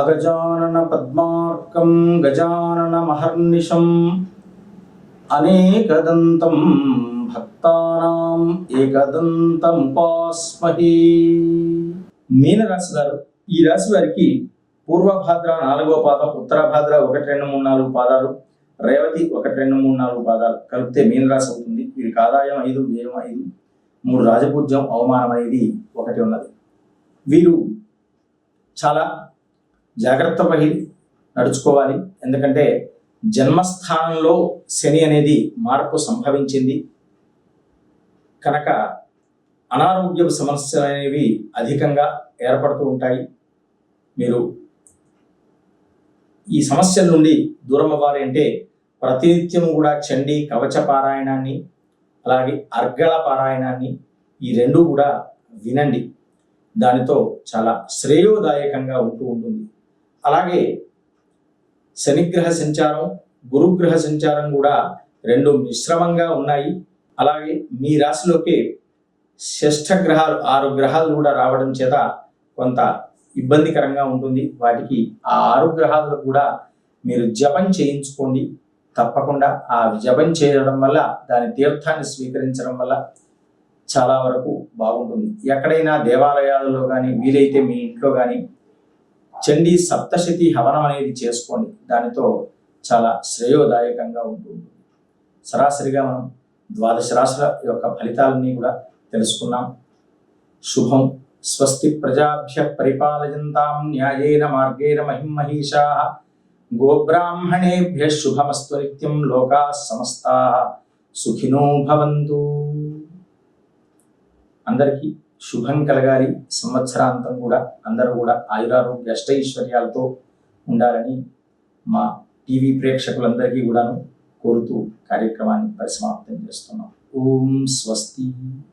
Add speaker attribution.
Speaker 1: అగజానన పద్మార్కం గజానన మహర్నిశం అనేకదంతం భక్తానాం ఏకదంతముపాస్మహి మీనరాశి వారు ఈ రాశి వారికి పూర్వభాద్ర నాలుగో పాదం ఉత్తరభాద్ర ఒకటి రెండు మూడు నాలుగు పాదాలు రేవతి ఒకటి రెండు మూడు నాలుగు పాదాలు కలిపితే మీనరాశి అవుతుంది. వీరికి ఆదాయం ఐదు వ్యయం ఐదు మూడు రాజపూజ్యం అవమానం అనేది ఒకటి ఉన్నది. వీరు చాలా జాగ్రత్త వహి నడుచుకోవాలి. ఎందుకంటే జన్మస్థానంలో శని అనేది మార్పు సంభవించింది. కనుక అనారోగ్య సమస్యలు అనేవి అధికంగా ఏర్పడుతూ ఉంటాయి. మీరు ఈ సమస్యల నుండి దూరం అవ్వాలి అంటే ప్రతినిత్యం కూడా చండి కవచ పారాయణాన్ని అలాగే అర్గళ పారాయణాన్ని ఈ రెండు కూడా వినండి. దానితో చాలా శ్రేయోదాయకంగా ఉంటూ ఉంటుంది. అలాగే శనిగ్రహ సంచారం గురుగ్రహ సంచారం కూడా రెండు మిశ్రమంగా ఉన్నాయి. అలాగే మీ రాశిలోకి షష్ఠ గ్రహాలు ఆరు గ్రహాలు కూడా రావడం చేత కొంత ఇబ్బందికరంగా ఉంటుంది. వాటికి ఆ ఆరు గ్రహాలు కూడా మీరు జపం చేయించుకోండి. తప్పకుండా ఆ జపం చేయడం వల్ల దాని తీర్థాన్ని స్వీకరించడం వల్ల చాలా వరకు బాగుంటుంది. ఎక్కడైనా దేవాలయాలలో కానీ వీలైతే మీ ఇంట్లో కానీ చండీ సప్తశతి హవనం అనేది చేసుకోండి. దానితో చాలా శ్రేయోదాయకంగా ఉంటుంది. సరాసరిగా మనం ద్వాదశ రాశుల యొక్క ఫలితాలన్నీ కూడా తెలుసుకున్నాం. శుభం. స్వస్తి ప్రజాభ్య పరిపాలయంతాం న్యాయేన మార్గేణ మహిమహీషా గోబ్రాహ్మణేభ్య శుభమస్తు నిత్యం లోకా సమస్తా. సుఖినో భవంతు. అందరికీ శుభం కలగాలి. సంవత్సరాంతం కూడా అందరూ కూడా ఆయురారోగ్య అష్టైశ్వర్యాలతో ఉండాలని మా టీవీ ప్రేక్షకులందరికీ కూడాను కోరుతూ కార్యక్రమాన్ని పరిసమాప్తం చేస్తున్నాం. ఓం స్వస్తి.